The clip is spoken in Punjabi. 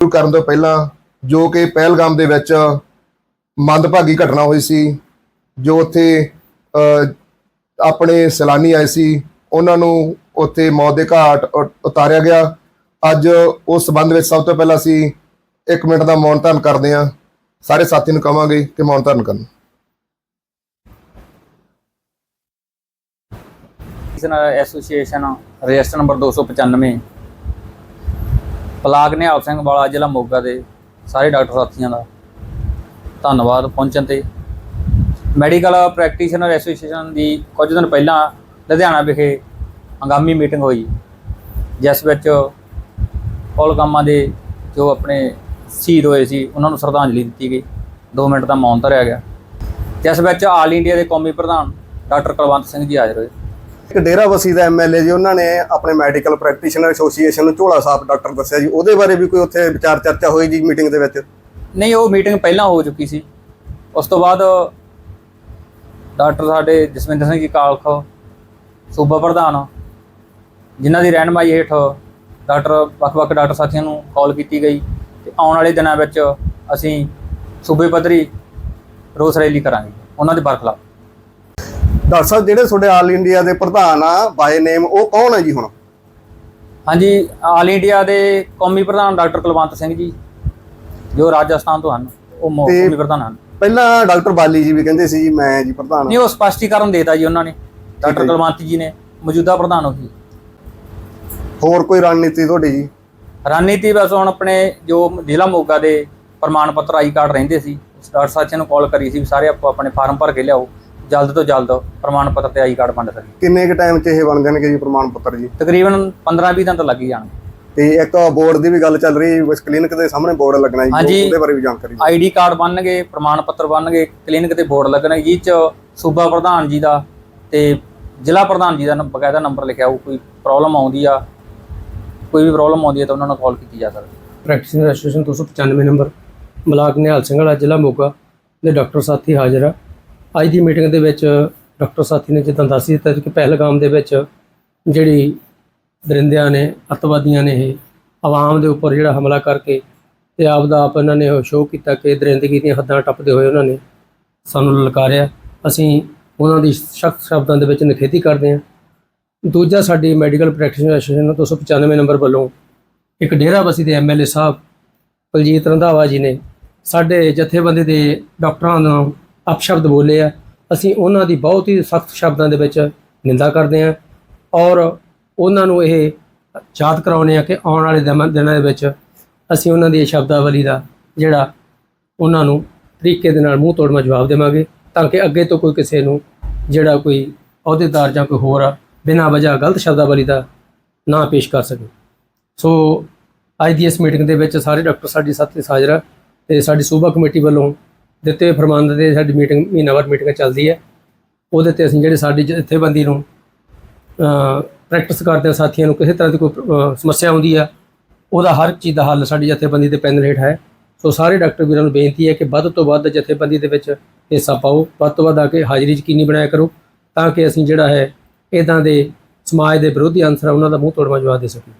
ਸ਼ੁਰੂ ਕਰਨ ਤੋਂ ਪਹਿਲਾਂ ਜੋ ਕਿ ਪਹਿਲਗਾਮ ਦੇ ਵਿੱਚ ਮੰਦਭਾਗੀ ਘਟਨਾ ਹੋਈ ਸੀ, ਜੋ ਉੱਥੇ ਆਪਣੇ ਸੈਲਾਨੀ ਆਏ ਸੀ, ਉਹਨਾਂ ਨੂੰ ਉੱਥੇ ਮੌਤ ਦੇ ਘਾਟ ਉਤਾਰਿਆ ਗਿਆ। ਅੱਜ ਉਸ ਸੰਬੰਧ ਵਿੱਚ ਸਭ ਤੋਂ ਪਹਿਲਾਂ ਅਸੀਂ 1 ਮਿੰਟ ਦਾ ਮੌਨ ਧਾਰਨ ਕਰਦੇ ਹਾਂ। ਸਾਰੇ ਸਾਥੀ ਨੂੰ ਕਹਾਂਗੇ ਕਿ ਮੌਨ ਧਾਰਨ ਕਰਨ। ਕਿਸਨ association register number 295 block Nihal Singh Wala ਜ਼ਿਲ੍ਹਾ ਮੋਗਾ ਦੇ ਸਾਰੇ ਡਾਕਟਰ ਸਾਥੀਆਂ ਦਾ ਧੰਨਵਾਦ ਪਹੁੰਚਣ ਤੇ। ਮੈਡੀਕਲ ਪ੍ਰੈਕਟੀਸ਼ਨਰ ਐਸੋਸੀਏਸ਼ਨ ਦੀ ਕੁਝ ਦਿਨ ਪਹਿਲਾਂ ਲੁਧਿਆਣਾ ਵਿਖੇ ਹੰਗਾਮੀ ਮੀਟਿੰਗ ਹੋਈ, ਜਿਸ ਵਿੱਚ ਕੋਲਗਾਮਾ ਦੇ ਜੋ ਆਪਣੇ ਸ਼ਹੀਦ ਹੋਏ ਸੀ, ਉਹਨਾਂ ਨੂੰ ਸ਼ਰਧਾਂਜਲੀ ਦਿੱਤੀ ਗਈ। 2 ਮਿੰਟ ਦਾ ਮੌਨ ਧਰਿਆ ਗਿਆ। ਜਿਸ ਵਿੱਚ ਆਲ ਇੰਡੀਆ ਦੇ ਕੌਮੀ ਪ੍ਰਧਾਨ ਡਾਕਟਰ ਕੁਲਵੰਤ ਸਿੰਘ ਜੀ ਹਾਜ਼ਰ ਹੋਏ। ਇੱਕ ਡੇਰਾ ਡੇਰਾਬੱਸੀ ਦਾ ਐਮਐਲਏ ਜੀ, ਉਹਨਾਂ ਨੇ ਆਪਣੇ ਮੈਡੀਕਲ ਪ੍ਰੈਕਟੀਸ਼ਨਰ ਐਸੋਸੀਏਸ਼ਨ ਨੂੰ ਝੋਲਾ ਸਾਹਿਬ ਡਾਕਟਰ ਦੱਸਿਆ ਜੀ। ਉਹਦੇ ਬਾਰੇ ਵੀ ਕੋਈ ਉੱਥੇ ਵਿਚਾਰ ਚਰਚਾ ਹੋਈ ਜੀ ਮੀਟਿੰਗ ਦੇ ਵਿੱਚ? ਨਹੀਂ, ਉਹ ਮੀਟਿੰਗ ਪਹਿਲਾਂ ਹੋ ਚੁੱਕੀ ਸੀ। ਉਸ ਤੋਂ ਬਾਅਦ ਡਾਕਟਰ ਸਾਡੇ ਜਸਵਿੰਦਰ ਸਿੰਘ ਜੀ ਕਾਲਖ, ਸੂਬਾ ਪ੍ਰਧਾਨ, ਜਿਨ੍ਹਾਂ ਦੀ ਰਹਿਨਮਾਈ ਹੇਠ ਡਾਕਟਰ, ਵੱਖ-ਵੱਖ ਡਾਕਟਰ ਸਾਥੀਆਂ ਨੂੰ ਕਾਲ ਕੀਤੀ ਗਈ ਤੇ ਆਉਣ ਵਾਲੇ ਦਿਨਾਂ ਵਿੱਚ ਅਸੀਂ ਸੂਬੇ ਪੱਧਰੀ ਰੋਸ ਰੈਲੀ ਕਰਾਂਗੇ, ਉਹਨਾਂ ਦੇ ਬਰਖਲਾਫ। ਡਾਕਟਰ ਸਾਹਿਬ ਜਿਹੜੇ ਤੁਹਾਡੇ ਆਲ ਇੰਡੀਆ ਦੇ ਪ੍ਰਧਾਨ ਆ ਬਾਏ ਨੇਮ ਉਹ ਕੌਣ ਹੈ ਜੀ ਹੁਣ? ਹਾਂਜੀ ਆਲ ਇੰਡੀਆ ਦੇ ਕੌਮੀ ਪ੍ਰਧਾਨ ਡਾਕਟਰ ਕੁਲਵੰਤ ਸਿੰਘ ਜੀ ਜੋ ਰਾਜਸਥਾਨ ਤੋਂ ਹਨ ਉਹ ਕੌਮੀ ਪ੍ਰਧਾਨ ਹਨ। ਪਹਿਲਾਂ ਡਾਕਟਰ ਬਾਲੀ ਜੀ ਵੀ ਕਹਿੰਦੇ ਸੀ ਜੀ ਮੈਂ ਜੀ ਪ੍ਰਧਾਨ ਨਹੀਂ ਉਹ ਸਪਸ਼ਟੀਕਰਨ ਦੇਤਾ ਜੀ ਉਹਨਾਂ ਨੇ ਡਾਕਟਰ ਜੀ। ਕੁਲਵੰਤ ਜੀ ਨੇ ਮੌਜੂਦਾ ਪ੍ਰਧਾਨ ਉਹੀ ਹੋਰ ਕੋਈ ਰਣਨੀਤੀ ਤੁਹਾਡੀ ਜੀ? ਰਣਨੀਤੀ ਬਸ ਹੁਣ ਆਪਣੇ ਜੋ ਜ਼ਿਲ੍ਹਾ ਮੋਗਾ ਦੇ ਪ੍ਰਮਾਣ ਪੱਤਰ ਆਈ ਕਾਰਡ ਰਹਿੰਦੇ ਸੀ ਡਾਕਟਰ ਸਾਥੀਆਂ ਨੂੰ ਕਾਲ ਕਰੀ ਸੀ ਸਾਰੇ ਆਪੋ ਆਪਣੇ ਫਾਰਮ ਭਰ ਕੇ ਲਿਆਓ। ਜਲਦ ਤੋਂ ਜਲਦ ਪ੍ਰਮਾਣ ਪੱਤਰ ਤੇ ਆਈ ਕਾਰਡ ਵੰਡ ਸਕੀ। ਕਿੰਨੇ ਕੁ ਟਾਈਮ 'ਚ ਇਹ ਬਣ ਜਾਣਗੇ ਜੀ ਪ੍ਰਮਾਣ ਪੱਤਰ ਜੀ? ਤਕਰੀਬਨ 15-20 ਦਿਨ ਤਾਂ ਲੱਗ ਹੀ ਜਾਣਗੇ। ਤੇ ਇੱਕ ਬੋਰਡ ਦੀ ਵੀ ਗੱਲ ਚੱਲ ਰਹੀ ਹੈ ਉਸ ਕਲੀਨਿਕ ਦੇ ਸਾਹਮਣੇ ਬੋਰਡ ਲੱਗਣਾ ਜੀ ਹਾਂਜੀ। ਉਹਦੇ ਬਾਰੇ ਵੀ ਜਾਣਕਾਰੀ ਦਿਓ। ਆਈਡੀ ਕਾਰਡ ਬਣਨਗੇ ਪ੍ਰਮਾਣ ਪੱਤਰ ਬਣਨਗੇ ਕਲੀਨਿਕ ਤੇ ਬੋਰਡ ਲੱਗਣਗੇ ਜਿਹ ਚ ਸੂਬਾ ਪ੍ਰਧਾਨ ਜੀ ਦਾ ਤੇ ਜ਼ਿਲ੍ਹਾ ਪ੍ਰਧਾਨ ਜੀ ਦਾ ਨ- ਬਕਾਇਦਾ ਨੰਬਰ ਲਿਖਿਆ ਹੋਊ ਕੋਈ ਪ੍ਰੋਬਲਮ ਆਉਂਦੀ ਆ ਕੋਈ ਵੀ ਪ੍ਰੋਬਲਮ ਆਉਂਦੀ ਹੈ ਤਾਂ ਉਹਨਾਂ ਨੂੰ ਕਾਲ ਕੀਤੀ ਜਾ ਸਕਦੀ ਹੈ। Practitioner association 295 number block Nihal Singh Wala ਜ਼ਿਲ੍ਹਾ ਮੋਗਾ ਦੇ ਡਾਕਟਰ ਸਾਥੀ ਹਾਜ਼ਰ ਆ। ਅੱਜ ਦੀ ਮੀਟਿੰਗ ਦੇ ਵਿੱਚ ਡਾਕਟਰ ਸਾਥੀ ਨੇ ਜਿੱਦਾਂ ਦੱਸ ਦਿੱਤਾ ਕਿ ਪਹਿਲਗਾਮ ਦੇ ਵਿੱਚ ਜਿਹੜੀ ਦਰਿੰਦਿਆਂ ਨੇ, ਅੱਤਵਾਦੀਆਂ ਨੇ ਇਹ ਆਵਾਮ ਦੇ ਉੱਪਰ ਜਿਹੜਾ ਹਮਲਾ ਕਰਕੇ ਤੇ ਆਪ ਦਾ ਆਪ ਇਹਨਾਂ ਨੇ ਸ਼ੋਅ ਕੀਤਾ ਕਿ ਦਰਿੰਦਗੀ ਦੀਆਂ ਹੱਦਾਂ ਟੱਪਦੇ ਹੋਏ ਉਹਨਾਂ ਨੇ ਸਾਨੂੰ ਲਲਕਾਰਿਆ। ਅਸੀਂ ਉਹਨਾਂ ਦੀ ਸਖਤ ਸ਼ਬਦਾਂ ਦੇ ਵਿੱਚ ਨਿਖੇਧੀ ਕਰਦੇ ਹਾਂ। ਦੂਜਾ ਸਾਡੀ ਮੈਡੀਕਲ ਪ੍ਰੈਕਟੀਸ਼ਨਰ ਐਸੋਸੀਏਸ਼ਨ 295 ਨੰਬਰ ਵੱਲੋਂ ਇੱਕ ਡੇਰਾਬੱਸੀ ਦੇ ਐਮਐਲਏ ਸਾਹਿਬ ਕੁਲਜੀਤ ਰੰਧਾਵਾ ਜੀ ਨੇ ਸਾਡੇ ਜਥੇਬੰਦੀ ਦੇ ਡਾਕਟਰਾਂ ਨੂੰ ਅਪਸ਼ਬਦ ਬੋਲੇ ਆ। ਅਸੀਂ ਉਹਨਾਂ ਦੀ ਬਹੁਤ ਹੀ ਸਖਤ ਸ਼ਬਦਾਂ ਦੇ ਵਿੱਚ ਨਿੰਦਾ ਕਰਦੇ ਹਾਂ ਔਰ ਉਹਨਾਂ ਨੂੰ ਇਹ ਯਾਦ ਕਰਾਉਂਦੇ ਆ ਕਿ ਆਉਣ ਵਾਲੇ ਦਿਨਾਂ ਦਿਨਾਂ ਦੇ ਵਿੱਚ ਅਸੀਂ ਉਹਨਾਂ ਦੀ ਇਹ ਸ਼ਬਦਾਵਲੀ ਦਾ ਜਿਹੜਾ ਉਹਨਾਂ ਨੂੰ ਤਰੀਕੇ ਦੇ ਨਾਲ ਮੂੰਹ ਤੋੜਵਾ ਜਵਾਬ ਦੇਵਾਂਗੇ ਤਾਂ ਕਿ ਅੱਗੇ ਤੋਂ ਕੋਈ ਕਿਸੇ ਨੂੰ ਜਿਹੜਾ ਕੋਈ ਅਹੁਦੇਦਾਰ ਜਾਂ ਕੋਈ ਹੋਰ ਬਿਨਾਂ ਵਜ੍ਹਾ ਗਲਤ ਸ਼ਬਦਾਵਲੀ ਦਾ ਨਾ ਪੇਸ਼ ਕਰ ਸਕੇ। ਸੋ ਅੱਜ ਦੀ ਇਸ ਮੀਟਿੰਗ ਦੇ ਵਿੱਚ ਸਾਰੇ ਡਾਕਟਰ, ਸਾਡੀ ਸਾਥੀ ਹਾਜ਼ਰ ਆ ਤੇ ਸਾਡੀ ਸੂਬਾ ਕਮੇਟੀ ਵੱਲੋਂ ਦਿੱਤੇ ਹੋਏ ਫਰਮਾਨ ਦੇ ਸਾਡੀ ਮੀਟਿੰਗ ਮਹੀਨਾਵਾਰ ਮੀਟਿੰਗ ਚੱਲਦੀ ਹੈ। ਉਹਦੇ ਤੇ ਅਸੀਂ ਜਿਹੜੇ ਸਾਡੀ ਜਥੇਬੰਦੀ ਨੂੰ ਪ੍ਰੈਕਟਿਸ ਕਰਦੇ ਆ ਸਾਥੀਆਂ ਨੂੰ ਕਿਸੇ ਤਰ੍ਹਾਂ ਦੀ ਕੋਈ ਸਮੱਸਿਆ ਆਉਂਦੀ ਆ, ਉਹਦਾ ਹਰ ਚੀਜ਼ ਦਾ ਹੱਲ ਸਾਡੀ ਜਥੇਬੰਦੀ ਦੇ ਪੈਨਲ ਹੇਠ ਹੈ। ਸੋ ਸਾਰੇ ਡਾਕਟਰ ਵੀਰਾਂ ਨੂੰ ਬੇਨਤੀ ਹੈ ਕਿ ਵੱਧ ਤੋਂ ਵੱਧ ਜਥੇਬੰਦੀ ਦੇ ਵਿੱਚ ਹਿੱਸਾ ਪਾਓ, ਵੱਧ ਤੋਂ ਵੱਧ ਆ ਕੇ ਹਾਜ਼ਰੀ ਯਕੀਨੀ ਬਣਾਇਆ ਕਰੋ, ਤਾਂ ਕਿ ਅਸੀਂ ਜਿਹੜਾ ਹੈ ਇਦਾਂ ਦੇ ਸਮਾਜ ਦੇ ਵਿਰੋਧੀ ਅੰਸਰ ਆ, ਉਹਨਾਂ ਦਾ ਮੂੰਹ ਤੋੜਵਾ ਜਵਾਬ ਦੇ ਸਕੀਏ।